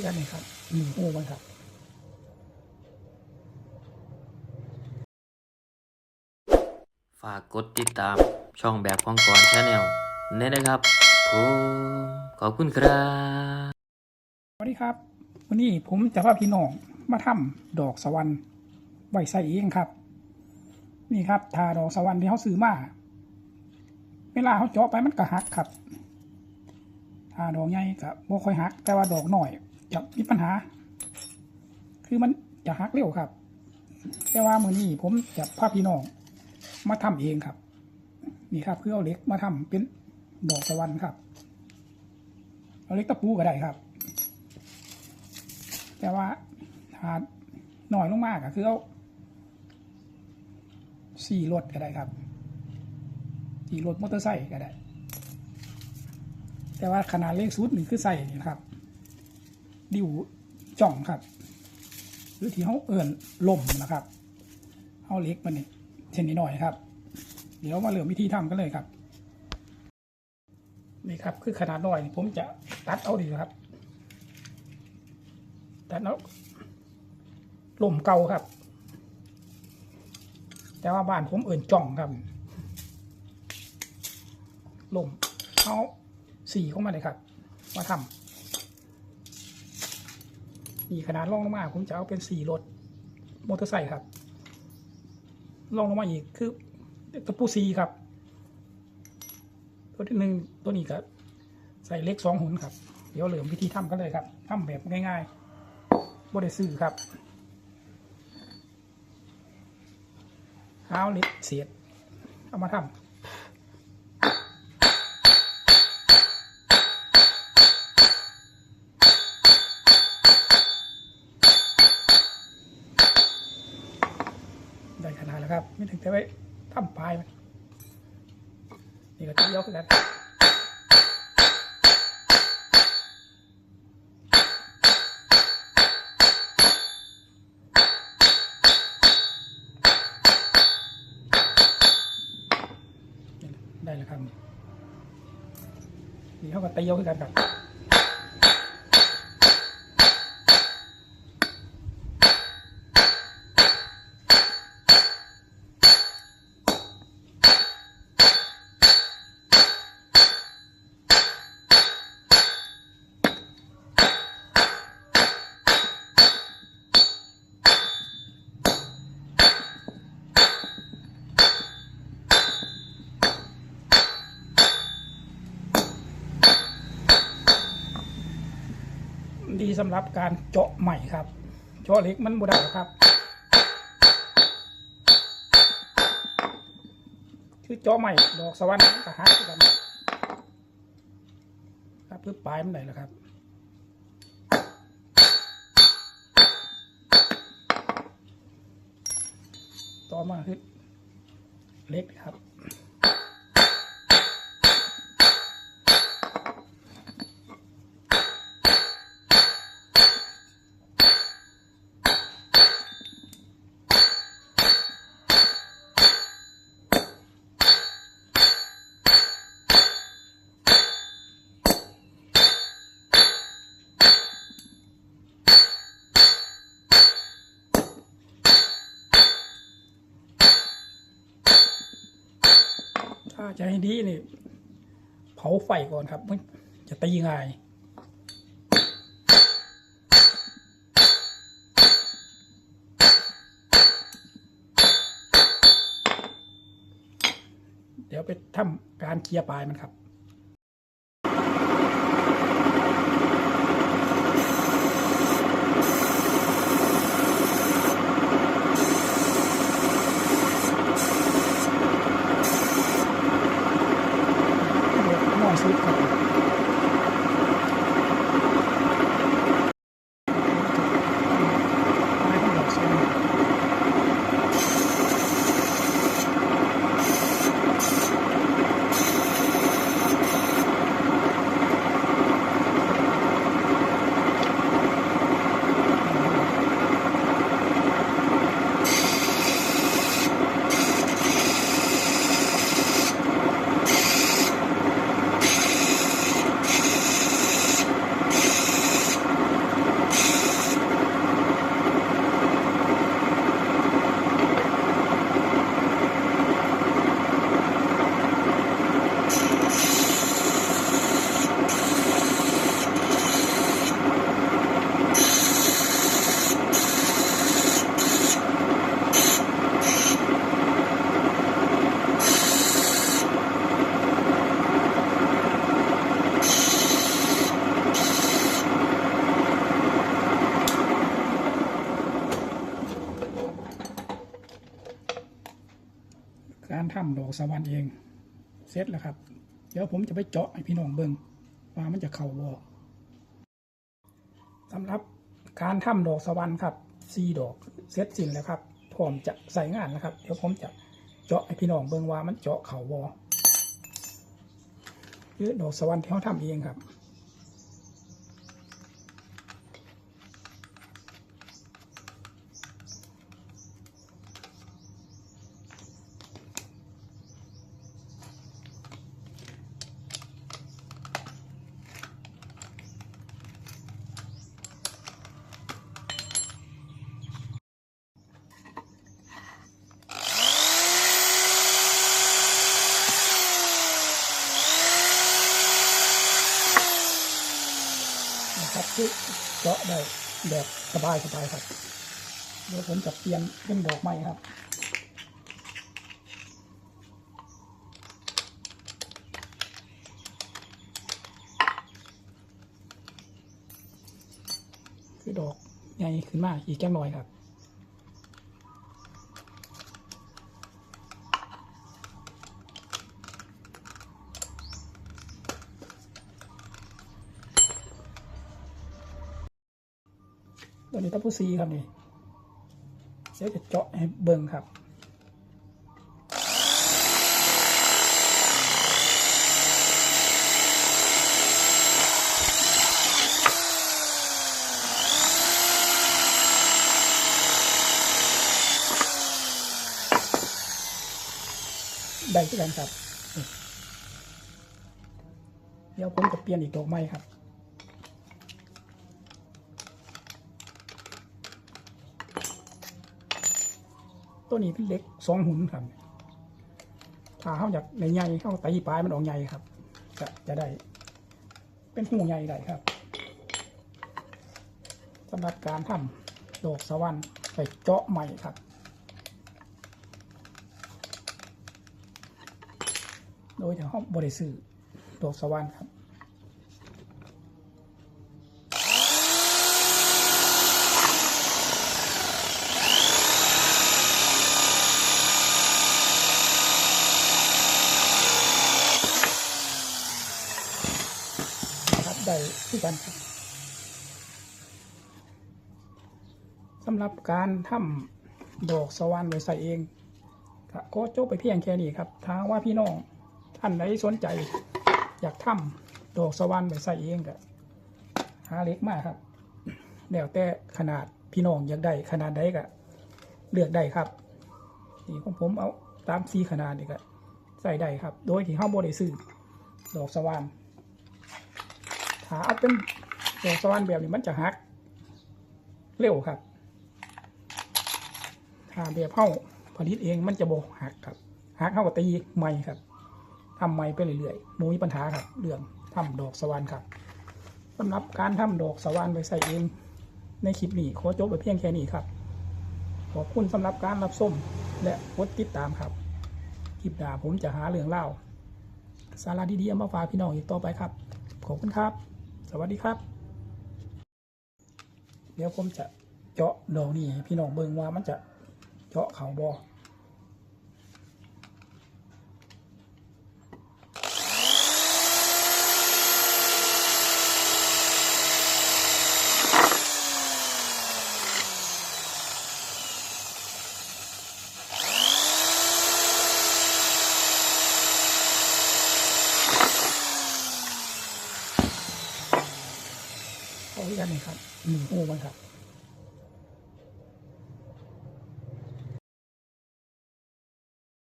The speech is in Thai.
คือกันนี่ครับนี่หูมันครับฝากกดติดตามช่องแบบของก่อนชาแนลนี่นะครับผมขอบคุณครับสวัสดีครับ วันนี้ผมจะพาพี่น้องมาทำดอกสวรรค์ไว้ใส่เองครับ นี่ครับทาดอกสวรรค์ที่เขาซื้อมาเวลาเขาเจาะไปมันก็หักครับทาดอกใหญ่ก็บ่ค่อยหัก แต่ว่าดอกหน่อย จะมีปัญหา คือมันจะหักเร็วครับ แต่ว่ามือนี้ผมจะพาพี่น้อง มาทำเองครับ นี่ครับคือเอาเล็กมาทำเป็นดอกสวรรค์ครับ เอาเล็กตะปูก็ได้ครับ แต่ว่าถ้าหน่อยลงมากก็คือเอาสี่รถก็ได้ครับสี่รถมอเตอร์ไซค์ก็ได้ แต่ว่าขนาดเลขสุดหนึ่งคือใส่นี่นะครับ ดิวจ่องครับ หรือที่เขาเอื่นลมนะครับเอาเล็กมันนี่เช่นนี้หน่อยครับ เดี๋ยวมาเริ่มวิธีทำกันเลยครับ นี่ครับคือขนาดหน่อย ผมจะตัดเอาดีครับ ตัดเอาล่มเก่าครับ แต่ว่าบ้านผมเอื่นจ่องครับล่มเอาสีเข้ามาเลยครับ มาทำ นี่ขนาดล่องลงมา ผมจะเอาเป็นสีรถมอเตอร์ไซค์ครับล่องลงมาอีกคือตะปูซีครับ ตัวที่หนึ่งตัวนี้ก็ใส่เล็กสองหุ่นครับ เดี๋ยวเหลือวิธีทำกันเลยครับทำแบบง่ายๆบริสื่อครับเอาเล็กเสียดเอามาทำ ขนาดแล้วครับ ไม่ถึงแต่ไว้ทำปลายมันนี่ก็ตียกกันได้แล้วครับนี่เขาก็ตียกกันครับ ดีสำหรับการเจาะใหม่ครับ เจาะเล็กมันบูได้ครับ คือเจาะใหม่ดอกสวรรค์มันก็หาคือกันครับเพื่อปลายมันได้แล้วครับต่อมาคือเล็กครับ ถ้าจะให้ดีนี่เผาไฟก่อนครับมันจะตีง่ายเดี๋ยวไปทำการเคลียร์ปลายมันครับ การทำดอกสวรรค์เองเสร็จแล้วครับ เดี๋ยวผมจะไปเจาะให้พี่น้องเบิงว่ามันจะเข้าบ่สำหรับการทำดอกสวรรค์ครับสี่ดอกเสร็จสิ้นแล้วครับพร้อมจะใส่งานแล้วครับ เดี๋ยวผมจะเจาะให้พี่น้องเบิงว่ามันเจาะเข้าบ่คือะดอกสวรรค์ที่เขาทำเองครับ ครับที่เจาะได้แบบสบายสบายครับเดี๋ยวผมจะเปลี่ยนเป็นดอกไม้ครับคือดอกใหญ่ขึ้นมากอีกแก้มลอยครับ ตัวนี้ตับผู้ซีครับนี่เดี๋ยวจะเจาะให้เบิ่งครับได้ที่กันครับ เดี๋ยวผมจะเปลี่ยนอีกดอกไม้ครับ ตัวนี้เป็นเล็กสองหุ่นครับถ้าเขาอยากในใหญ่เขาตีปลายมันออกใหญ่ครับ จะจะได้ เป็นหูใหญ่ได้ครับสำหรับการทำดอกสวรรค์ไปเจาะใหม่ครับ โดยที่เขาบริสุทธิ์ดอกสวรรค์ครับได้ที่ กันสำหรับการทำดอกสวรรค์ไว้ใส่เองก็จบไปเพียงแค่นี้ครับถ้าว่าพี่น้องท่านใดสนใจ อยากทำดอกสวรรค์ไว้ใส่เองก็หาเล็กมากครับแล้วแต่ขนาดพี่น้องอยากได้ขนาดใดก็เลือกได้ครับนี่ของผมเอาตามซีขนาดนี่ก็ใส่ได้ครับ โดยที่ห้าบริซื้อดอกสวรรค์ ถาเอาเป็นดอกสวรรค์แบบนี้มันจะหัก เร็วครับ ถ้าแบบเข้าผลิตเองมันจะโบหักครับหักเข้ากับตีใหม่ครับทำใหม่ไปเรื่อยๆโมมีปัญหาครับเรื่องทำดอกสวรรค์ครับสำหรับการทำดอกสวรรค์ไปใส่เองในคลิปนี้ขอจบไปเพียงแค่นี้ครับ ขอบคุณสำหรับการรับชมและกดติดตามครับคลิปหน้าผมจะหาเรื่องเล่าสาระดีๆมาฝากพี่น้องอีกต่อไปครับ ขอบคุณครับ สวัสดีครับ เดี๋ยวผมจะเจาะดอกนี่พี่น้องเบิ่งว่ามันจะเจาะเขาบอ กันนี่ครับหนึ่งหูมันครับ